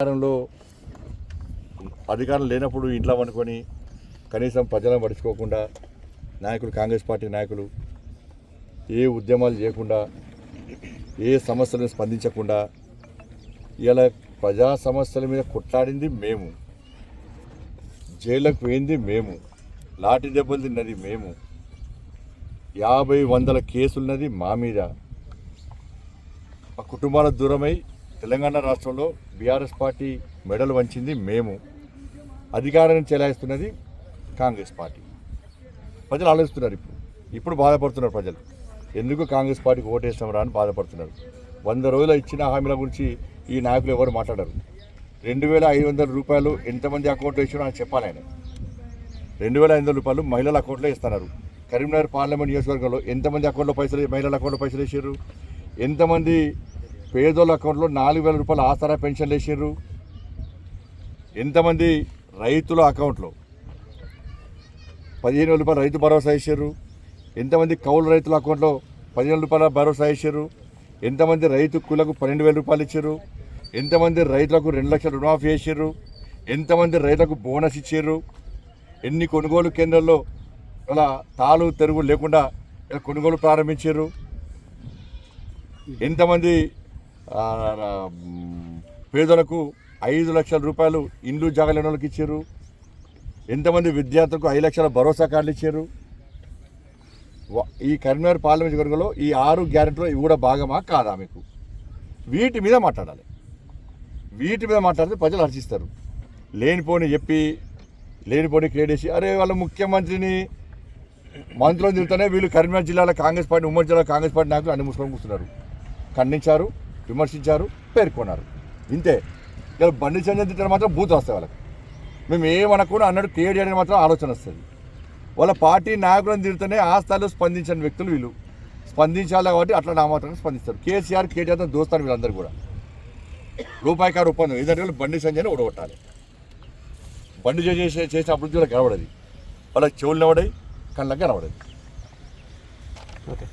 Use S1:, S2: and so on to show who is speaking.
S1: అధికారంలో అధికారం లేనప్పుడు ఇంట్లో అనుకొని కనీసం ప్రజలను పడుచుకోకుండా నాయకులు కాంగ్రెస్ పార్టీ నాయకులు ఏ ఉద్యమాలు చేయకుండా ఏ సమస్యలను స్పందించకుండా ఇలా ప్రజా సమస్యల మీద కొట్లాడింది మేము. జైళ్ళకు పోయింది మేము. లాఠీ దెబ్బలు తిన్నది మేము. యాభై వందల కేసులున్నది మా మీద. మా కుటుంబాల దూరమై తెలంగాణ రాష్ట్రంలో బీఆర్ఎస్ పార్టీ మెడలు వంచింది మేము. అధికారాన్ని చెలాయిస్తున్నది కాంగ్రెస్ పార్టీ. ప్రజలు ఆలోచిస్తున్నారు ఇప్పుడు. ఇప్పుడు బాధపడుతున్నారు ప్రజలు. ఎందుకు కాంగ్రెస్ పార్టీకి ఓటేస్తాం రా అని బాధపడుతున్నారు. వంద రోజుల ఇచ్చిన హామీల గురించి ఈ నాయకులు ఎవరు మాట్లాడరు. రెండు వేల ఐదు వందల రూపాయలు ఎంతమంది అకౌంట్లో ఇచ్చారో అని చెప్పాలి ఆయన. రెండు వేల ఐదు వందల రూపాయలు మహిళల అకౌంట్లో ఇస్తున్నారు. కరీంనగర్ పార్లమెంట్ నియోజకవర్గంలో ఎంతమంది అకౌంట్లో పైసలు మహిళల అకౌంట్లో పైసలు వేసారు ఎంతమంది పేదోళ్ళ అకౌంట్లో నాలుగు వేల రూపాయలు ఆసరా పెన్షన్లు వేసారు ఎంతమంది రైతుల అకౌంట్లో పదిహేను వేల రూపాయలు రైతు భరోసా వేసారు ఎంతమంది కౌలు రైతుల అకౌంట్లో పదిహేను రూపాయల భరోసా వేసారు ఎంతమంది రైతు కులకు పన్నెండు వేల రూపాయలు ఇచ్చారు ఎంతమంది రైతులకు రెండు లక్షల రుణమాఫీ చేసారు ఎంతమంది రైతులకు బోనస్ ఇచ్చారు ఎన్ని కొనుగోలు కేంద్రాల్లో ఇలా తాలు తెరుగు లేకుండా కొనుగోలు ప్రారంభించారు ఎంతమంది పేదలకు ఐదు లక్షల రూపాయలు ఇండ్లు జాగాలేని వాళ్ళకి ఇచ్చారు. ఎంతమంది విద్యార్థులకు ఐదు లక్షల భరోసా కార్డులు ఇచ్చారు. ఈ కరీంనగర్ పార్లమెంట్ వర్గంలో ఈ ఆరు గ్యారెంటీలో ఇవి కూడా భాగమా కాదా మీకు? వీటి మీద మాట్లాడాలి. వీటి మీద మాట్లాడితే ప్రజలు హర్షిస్తారు. లేనిపోని చెప్పి లేనిపోని క్రియేట్ చేసి అరే వాళ్ళ ముఖ్యమంత్రిని మంత్రులను తిరుగుతూనే వీళ్ళు కరీంనగర్ జిల్లాలో కాంగ్రెస్ పార్టీ ఉమ్మడి జిల్లాలో కాంగ్రెస్ పార్టీ నాయకులు అన్ని ముసుకొని కూర్చున్నారు. ఖండించారు. విమర్శించారు పేర్కొన్నారు. ఇంతే. ఇలా బండి సంజయ్ తిట్టడం మాత్రం బూత్ వస్తాయి వాళ్ళకి. మేము ఏమనకుండా అన్నట్టు క్రియేట్ చేయడానికి మాత్రం ఆలోచన వస్తుంది. వాళ్ళ పార్టీ నాయకులను తిరుగుతూనే ఆ స్థాయిలో స్పందించని వ్యక్తులు వీళ్ళు. స్పందించాలి కాబట్టి అట్లా నా స్పందిస్తారు. కేసీఆర్ కేటీఆర్తో దోస్తారు వీళ్ళందరూ కూడా. రూపాయి కారు ఒప్పందం. ఏంటంటే వాళ్ళు బండి సంజయ్ని ఓడగొట్టాలి బండి చేసే చేసిన అభివృద్ధి వాళ్ళకి కనబడది. వాళ్ళకి చెవులు నవడాయి కళ్ళకి కనబడదు.
S2: ఓకే.